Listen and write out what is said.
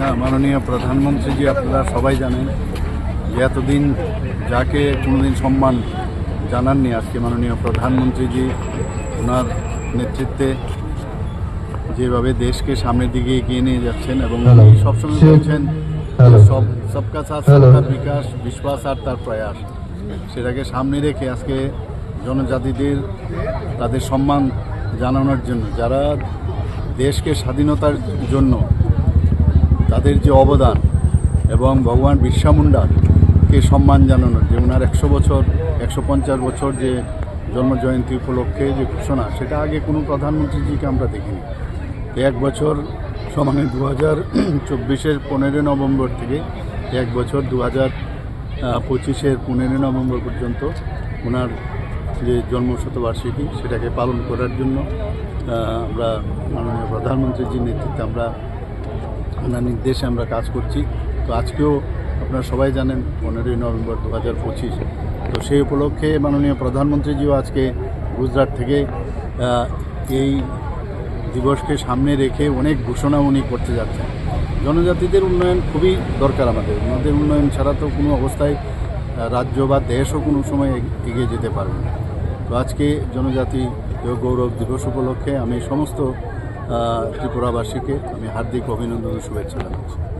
না মাননীয় প্রধানমন্ত্রীজি আপনারা সবাই জানেন যে এতদিন যাকে কোনোদিন সম্মান জানাননি আজকে মাননীয় প্রধানমন্ত্রীজি ওনার নেতৃত্বে যেভাবে দেশকে সামনের দিকে এগিয়ে নিয়ে যাচ্ছেন এবং. উনি সবসময় বলছেন. সব সবকা সাথ Hello. সবকা বিকাশ বিশ্বাস আর তার প্রয়াস সেটাকে সামনে রেখে আজকে জনজাতিদের তাদের সম্মান জানানোর জন্য যারা দেশকে স্বাধীনতার জন্য তাদের যে অবদান এবং ভগবান বিরসা মুন্ডাকে সম্মান জানানোর যে ওনার একশো বছর, একশো পঞ্চাশ বছর যে জন্মজয়ন্তী উপলক্ষে যে ঘোষণা, সেটা আগে কোনো প্রধানমন্ত্রীজিকে আমরা দেখিনি। এক বছর সমানে দু হাজার চব্বিশের পনেরোই নভেম্বর থেকে এক বছর দু হাজার পঁচিশের পনেরোই নভেম্বর পর্যন্ত ওনার যে জন্মশতবার্ষিকী, সেটাকে পালন করার জন্য আমরা মাননীয় প্রধানমন্ত্রীজির নেতৃত্বে আমরা ওনার নির্দেশে আমরা কাজ করছি। তো আজকেও আপনারা সবাই জানেন, পনেরোই নভেম্বর দু হাজার পঁচিশ। তো সেই উপলক্ষে মাননীয় প্রধানমন্ত্রীজিও আজকে গুজরাট থেকে এই দিবসকে সামনে রেখে অনেক ঘোষণা উনি করতে যাচ্ছেন। জনজাতিদের উন্নয়ন খুবই দরকার আমাদের। ওনাদের উন্নয়ন ছাড়া তো কোনো অবস্থায় রাজ্য বা দেশও কোনো সময় এগিয়ে যেতে পারবে না। তো আজকে জনজাতি গৌরব দিবস উপলক্ষে আমি সমস্ত ত্রিপুরাবাসীকে আমি হার্দিক অভিনন্দন শুভেচ্ছা জানাচ্ছি।